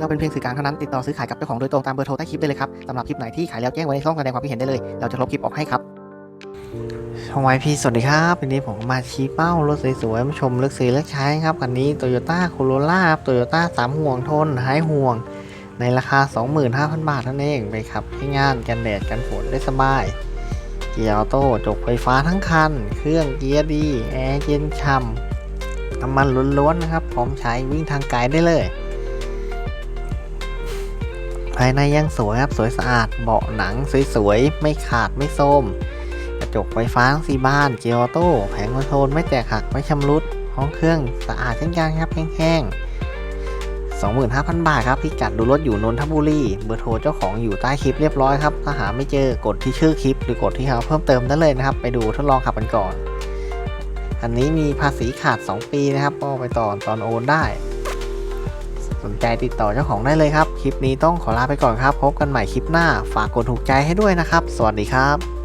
เราเป็นเพียงสื่อกลางเท่านั้นติดต่อซื้อขายกับเจ้าของโดยตรงตามเบอร์โทรใต้คลิปได้เลยครับสำหรับคลิปไหนที่ขายแล้วแจ้งไว้ในช่องแสดงความคิดเห็นได้เลย เราจะลบคลิปออกให้ครับช่องไวพีสวัสดีครับวันนี้ผมมาชี้เป้ารถสวยๆมาชมเลือกซื้อเลือกใช้ครับคันนี้ Toyota Corolla โตโยต้าสามห่วงทนหายห่วง ในราคา 25,000 บาทนั่นเองไปขับให้งานกันแดดกันฝนได้สบาย เกียร์ออโต้จกไฟฟ้าทั้งคัน เครื่องเกียร์ดี แอร์เย็นช่ำน้ำมันล้วนๆนะครับ พร้อมใช้วิ่งทางไกลได้เลย ภายในยังสวยครับสวยสะอาดเบาะหนังสวยๆ ไม่ขาดไม่โทรมกระจกไฟฟ้าสีบ้านเกียร์ออโต้แผงคอนโทรลไม่แตกหักไม่ชำรุด ห้องเครื่องสะอาดเช่นกันครับแห้งๆ 25,000 บาทครับพิกัดดูรถอยู่นนทบุรีเบอร์โทรเจ้าของอยู่ใต้คลิปเรียบร้อยครับถ้าหาไม่เจอกดที่ชื่อคลิป หรือกดที่เขาเพิ่มเติมได้เลยนะครับ ไปดูทดลองขับกันก่อน อันนี้มีภาษีขาด 2 ปีนะครับก็ไปต่อตอนโอนได้ นใจติดต่อเจ้าของได้เลยครับ คลิปนี้ต้องขอลาไปก่อนครับ พบกันใหม่คลิปหน้า ฝากกดถูกใจให้ด้วยนะครับ สวัสดีครับ